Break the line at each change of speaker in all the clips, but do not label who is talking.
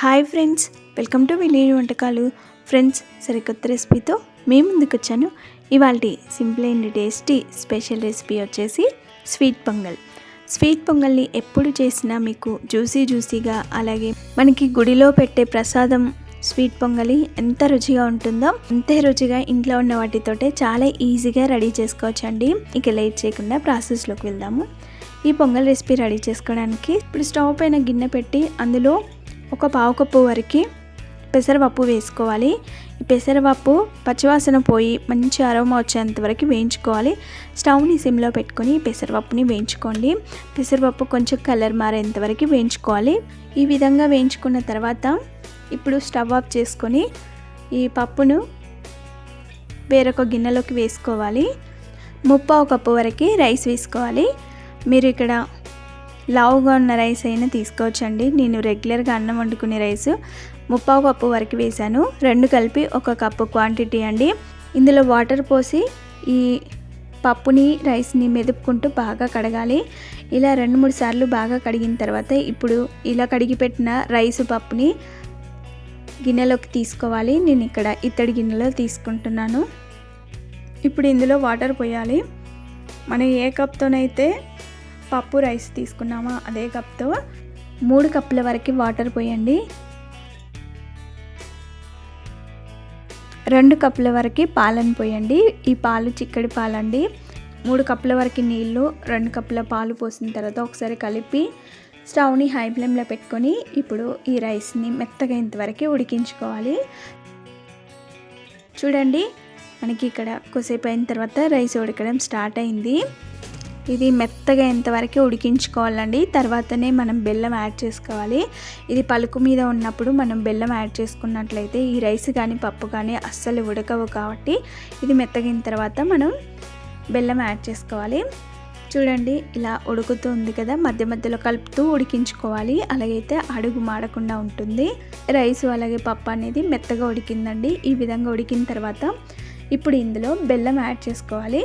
Hi friends welcome to village వంటకాలు. Friends సరికొత్త రెసిపీతో మేము ముందుకు వచ్చాను. ఇవాళ simple and tasty special recipe వచ్చేసి స్వీట్ పొంగల్. స్వీట్ పొంగల్ని ఎప్పుడు చేసినా మీకు జ్యూసీ జ్యూసీగా అలాగే మనకి గుడిలో పెట్టే ప్రసాదం స్వీట్ పొంగలి ఎంత రుచిగా ఉంటుందో అంతే రుచిగా ఇంట్లో ఉన్న వాటితోటే చాలా ఈజీగా రెడీ చేసుకోవచ్చండి. ఇక లేట్ చేయకుండా ప్రాసెస్లోకి వెళ్దాము. ఈ పొంగల్ రెసిపీ రెడీ చేసుకోవడానికి ఇప్పుడు స్టవ్ పైన గిన్నె పెట్టి అందులో ఒక పావు కప్పు వరకు పెసరపప్పు వేసుకోవాలి. ఈ పెసరపప్పు పచ్చివాసన పోయి మంచి అరోమా వచ్చేంత వరకు వేయించుకోవాలి. స్టవ్ని సిమ్లో పెట్టుకొని పెసరపప్పుని వేయించుకోండి. పెసరపప్పు కొంచెం కలర్ మారేంత వరకు వేయించుకోవాలి. ఈ విధంగా వేయించుకున్న తర్వాత ఇప్పుడు స్టవ్ ఆఫ్ చేసుకొని ఈ పప్పును వేరొక గిన్నెలోకి వేసుకోవాలి. ముప్పావు కప్పు వరకు రైస్ వేసుకోవాలి. మీరు ఇక్కడ లావుగా ఉన్న రైస్ అయినా తీసుకోవచ్చండి. నేను రెగ్యులర్గా అన్నం వండుకునే రైస్ ముప్పావు కప్పు వరకు వేసాను. రెండు కలిపి ఒక కప్పు క్వాంటిటీ అండి. ఇందులో వాటర్ పోసి ఈ పప్పుని రైస్ని మెదుపుకుంటూ బాగా కడగాలి. ఇలా రెండు మూడు సార్లు బాగా కడిగిన తర్వాత ఇప్పుడు ఇలా కడిగి పెట్టిన రైస్ పప్పుని గిన్నెలోకి తీసుకోవాలి. నేను ఇక్కడ ఇత్తడి గిన్నెలో తీసుకుంటున్నాను. ఇప్పుడు ఇందులో వాటర్ పోయాలి. మనం ఏ కప్తోనైతే పప్పు రైస్ తీసుకున్నామా? అదే కప్తో. మూడు కప్పుల వరకు వాటర్ పోయండి. రెండు కప్పుల వరకు పాలను పోయండి. ఈ పాలు చిక్కడి పాలండి. మూడు కప్పుల వరకు నీళ్ళు రెండు కప్పుల పాలు పోసిన తర్వాత ఒకసారి కలిపి స్టవ్ని హై ఫ్లేమ్లో పెట్టుకొని ఇప్పుడు ఈ రైస్ని మెత్తగా ఇంతవరకు ఉడికించుకోవాలి. చూడండి మనకి ఇక్కడ కొద్దిసేపు అయిన తర్వాత రైస్ ఉడకడం స్టార్ట్ అయింది. ఇది మెత్తగా ఎంతవరకు ఉడికించుకోవాలండి. తర్వాతనే మనం బెల్లం యాడ్ చేసుకోవాలి. ఇది పలుకు మీద ఉన్నప్పుడు మనం బెల్లం యాడ్ చేసుకున్నట్లయితే ఈ రైస్ కానీ పప్పు కానీ అస్సలు ఉడకవు కాబట్టి ఇది మెత్తగిన తర్వాత మనం బెల్లం యాడ్ చేసుకోవాలి. చూడండి ఇలా ఉడుకుతుంది కదా. మధ్య మధ్యలో కలుపుతూ ఉడికించుకోవాలి. అలాగైతే అడుగు మాడకుండా ఉంటుంది. రైస్ అలాగే పప్పు అనేది మెత్తగా ఉడికిందండి. ఈ విధంగా ఉడికిన తర్వాత ఇప్పుడు ఇందులో బెల్లం యాడ్ చేసుకోవాలి.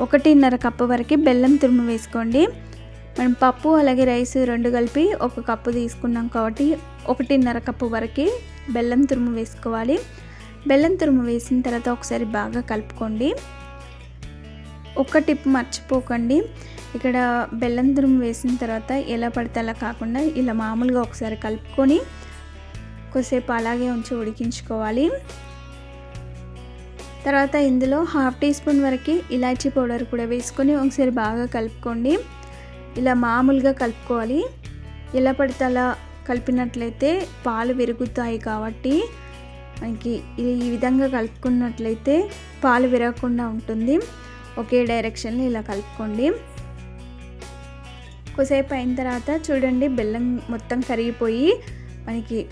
ఒకటిన్నర కప్పు వరకు బెల్లం తురుము వేసుకోండి. మనం పప్పు అలాగే రైస్ రెండు కలిపి ఒక కప్పు తీసుకున్నాం కాబట్టి ఒకటిన్నర కప్పు వరకు బెల్లం తురుము వేసుకోవాలి. బెల్లం తురుము వేసిన తర్వాత ఒకసారి బాగా కలుపుకోండి. ఒక్క టిప్ మర్చిపోకండి. ఇక్కడ బెల్లం తురుము వేసిన తర్వాత ఎలా పడితే అలా కాకుండా ఇలా మామూలుగా ఒకసారి కలుపుకొని కొద్దిసేపు అలాగే ఉంచి ఉడికించుకోవాలి. తర్వాత ఇందులో హాఫ్ టీ స్పూన్ వరకు ఇలాచీ పౌడర్ కూడా వేసుకొని ఒకసారి బాగా కలుపుకోండి. ఇలా మామూలుగా కలుపుకోవాలి. ఎలా పడితే అలా కలిపినట్లయితే పాలు విరుగుతాయి కాబట్టి మనకి ఈ విధంగా కలుపుకున్నట్లయితే పాలు విరగకుండా ఉంటుంది. ఒకే డైరెక్షన్లో ఇలా కలుపుకోండి. కొసేపు అయిన తర్వాత చూడండి బెల్లం మొత్తం కరిగిపోయి మనకి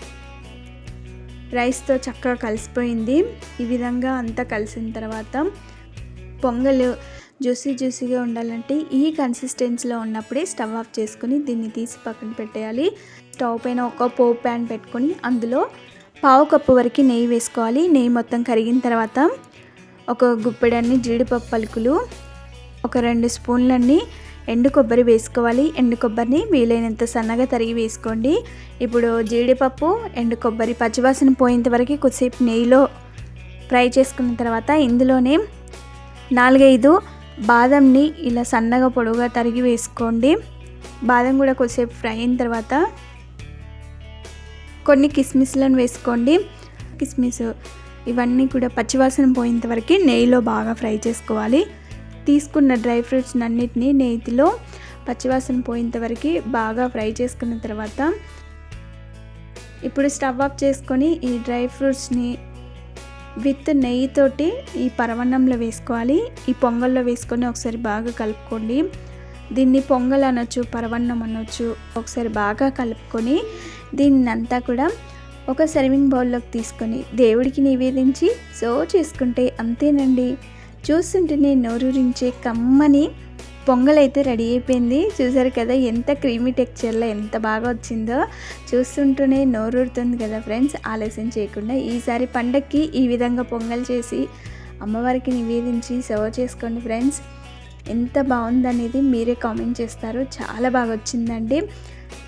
రైస్తో చక్కగా కలిసిపోయింది. ఈ విధంగా అంతా కలిసిన తర్వాత పొంగల్ జ్యూసీ జ్యూసీగా ఉండాలంటే ఈ కన్సిస్టెన్సీలో ఉన్నప్పుడే స్టవ్ ఆఫ్ చేసుకొని దీన్ని తీసి పక్కన పెట్టేయాలి. స్టవ్ పైన ఒక పోపు ప్యాన్ పెట్టుకొని అందులో పావు కప్పు వరకు నెయ్యి వేసుకోవాలి. నెయ్యి మొత్తం కరిగిన తర్వాత ఒక గుప్పెడన్ని జీడిపప్పు పలుకులు ఒక రెండు స్పూన్లన్నీ ఎండు కొబ్బరి వేసుకోవాలి. ఎండు కొబ్బరిని వీలైనంత సన్నగా తరిగి వేసుకోండి. ఇప్పుడు జీడిపప్పు ఎండు కొబ్బరి పచ్చివాసన పోయేంత వరకు కొద్దిసేపు నెయ్యిలో ఫ్రై చేసుకున్న తర్వాత ఇందులోనే నాలుగైదు బాదంని ఇలా సన్నగా పొడవుగా తరిగి వేసుకోండి. బాదం కూడా కొద్దిసేపు ఫ్రై అయిన తర్వాత కొన్ని కిస్మిస్లను వేసుకోండి. కిస్మిస్ ఇవన్నీ కూడా పచ్చివాసన పోయేంత వరకు నెయ్యిలో బాగా ఫ్రై చేసుకోవాలి. తీసుకున్న డ్రై ఫ్రూట్స్ అన్నిటినీ నేతిలో పచ్చివాసన పోయేంత వరకు బాగా ఫ్రై చేసుకున్న తర్వాత ఇప్పుడు స్టవ్ ఆఫ్ చేసుకొని ఈ డ్రై ఫ్రూట్స్ని విత్ నెయ్యితోటి ఈ పరవన్నంలో వేసుకోవాలి. ఈ పొంగల్లో వేసుకొని ఒకసారి బాగా కలుపుకోండి. దీన్ని పొంగల్ అనొచ్చు పరవన్నం అనొచ్చు ఒకసారి బాగా కలుపుకొని దీన్ని అంతా కూడా ఒక సర్వింగ్ బౌల్లోకి తీసుకొని దేవుడికి నివేదించి సర్వ్ చేసుకుంటే అంతేనండి. చూస్తుంటేనే నోరూరించే కమ్మని పొంగల్ అయితే రెడీ అయిపోయింది. చూసారు కదా ఎంత క్రీమీ టెక్చర్లో ఎంత బాగా వచ్చిందో. చూస్తుంటూనే నోరూరుతుంది కదా ఫ్రెండ్స్. ఆలస్యం చేయకుండా ఈసారి పండక్కి ఈ విధంగా పొంగల్ చేసి అమ్మవారికి నివేదించి సర్వ్ చేసుకోండి ఫ్రెండ్స్. ఎంత బాగుందనేది మీరే కామెంట్ చేస్తారు. చాలా బాగా వచ్చిందండి.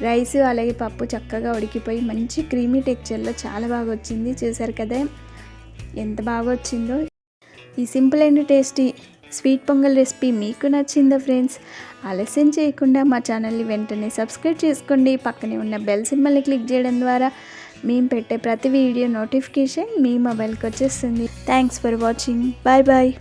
రైస్ అలాగే పప్పు చక్కగా ఉడికిపోయి మంచి క్రీమీ టెక్చర్లో చాలా బాగా వచ్చింది. చూసారు కదా ఎంత బాగా వచ్చిందో. ఈ simple and tasty sweet pongal recipe మీకు నచ్చిందా ఫ్రెండ్స్? ఆలస్యం చేయకుండా మా ఛానల్ని వెంటనే సబ్స్క్రైబ్ చేసుకోండి. పక్కనే ఉన్న బెల్ సింబల్ని క్లిక్ చేయడం ద్వారా మేము పెట్టే ప్రతి వీడియో నోటిఫికేషన్ మీ మొబైల్కి వచ్చేస్తుంది. Thanks for watching. Bye bye.